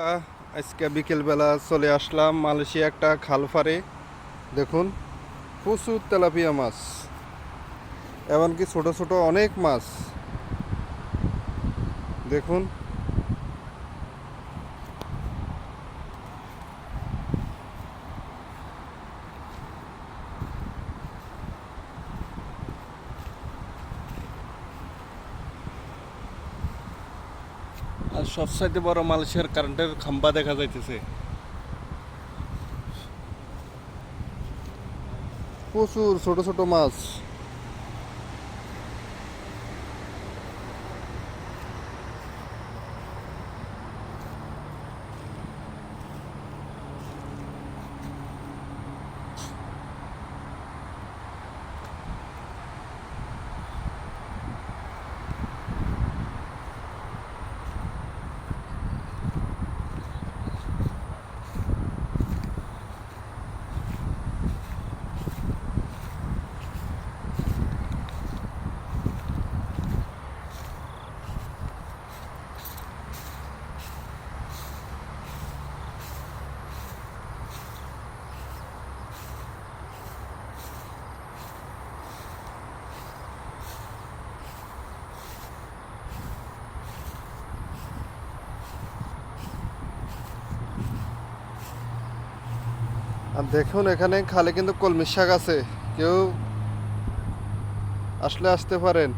আজকে বিকেলবেলা চলে আসলাম মালয়েশিয়া একটা খাল ফারে দেখুন, প্রচুর তেলাপিয়া মাছ, এমনকি ছোট ছোট অনেক মাছ। দেখুন আর সবসাইতে বড় মালয়েশিয়ার কারেন্টের খাম্বা দেখা যাইতেছে। প্রচুর ছোট ছোট মাছ। আর দেখুন এখানে খালে কিন্তু কলমি শাক আছে। কেউ আসলে আসতে পারেন।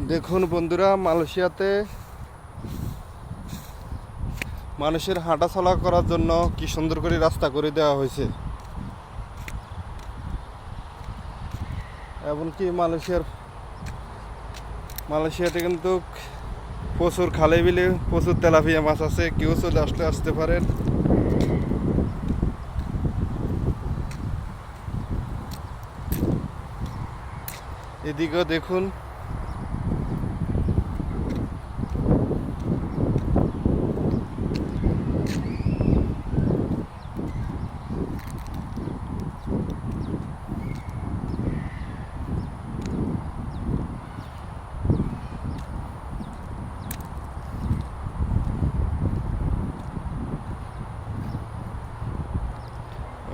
দেখুন বন্ধুরা, মালয়েশিয়াতে মানুষের হাঁটাচলা করার জন্য কি সুন্দর করে রাস্তা করে দেওয়া হয়েছে। এমনকি মালয়েশিয়ার মালয়েশিয়াতে কিন্তু প্রচুর খালে বিলে প্রচুর তেলাপিয়া মাছ আছে, কেউ চলে আসলে আসতে পারেন। এদিকেও দেখুন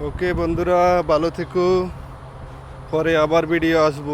ওকে বন্ধুরা ভালো থেকো। পরে আবার ভিডিও আসব।